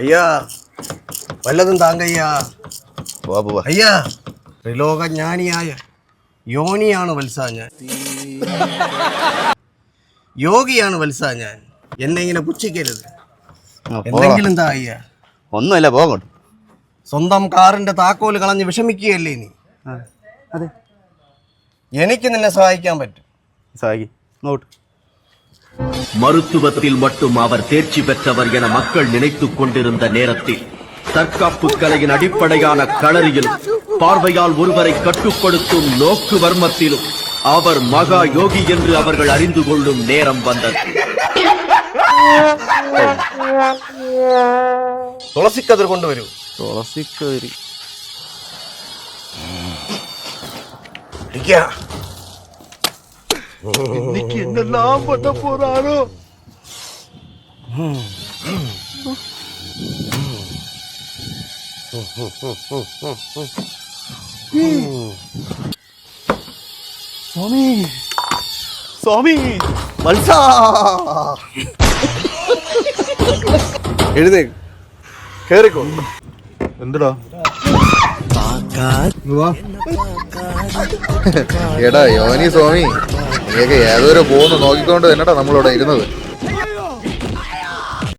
അയ്യാ വല്ലതും താങ്കയ്യാ. അയ്യാ ത്രിലോകജ്ഞാനിയായ യോനിയാണ് വത്സ ഞാൻ. യോഗിയാണ് വത്സ ഞാൻ. എന്നെ ഇങ്ങനെ പുച്ഛിക്കരുത്. എന്തെങ്കിലും താ അയ്യാ. ഒന്നുമില്ല പോകട്ടെ സ്വന്തം കാറിന്റെ താക്കോൽ കളഞ്ഞ് വിഷമിക്കുകയല്ലേ നീ? അതെ. എനിക്ക് നിന്നെ സഹായിക്കാൻ പറ്റും. സഹായിക്കും. നോട്ട് மருத்துவத்தில் மட்டும் அவர் தேர்ச்சி பெற்றவர் என மக்கள் நினைத்துக் கொண்டிருந்த நேரத்தில் தற்காப்பு கலையின் அடிப்படையான களரியில் பார்வையால் ஒருவரை கட்டுப்படுத்தும் நோக்கு வர்மத்திலும் அவர் மகா யோகி என்று அவர்கள் அறிந்து கொள்ளும் நேரம் வந்தது തുളസിക്കതിർ കൊണ്ടുവരൂ തുളസിക്കരി ഇരിക്കാ. സ്വാമി സ്വാമി വത്സ എഴുന്നേ കേറിക്കോ. എന്തിടാ? എടാ യോനി സ്വാമി. നീയൊക്കെ ഏതൊരു പോകുന്നു നോക്കിക്കൊണ്ട് തന്നെ നമ്മളിവിടെ ഇരുന്നത്.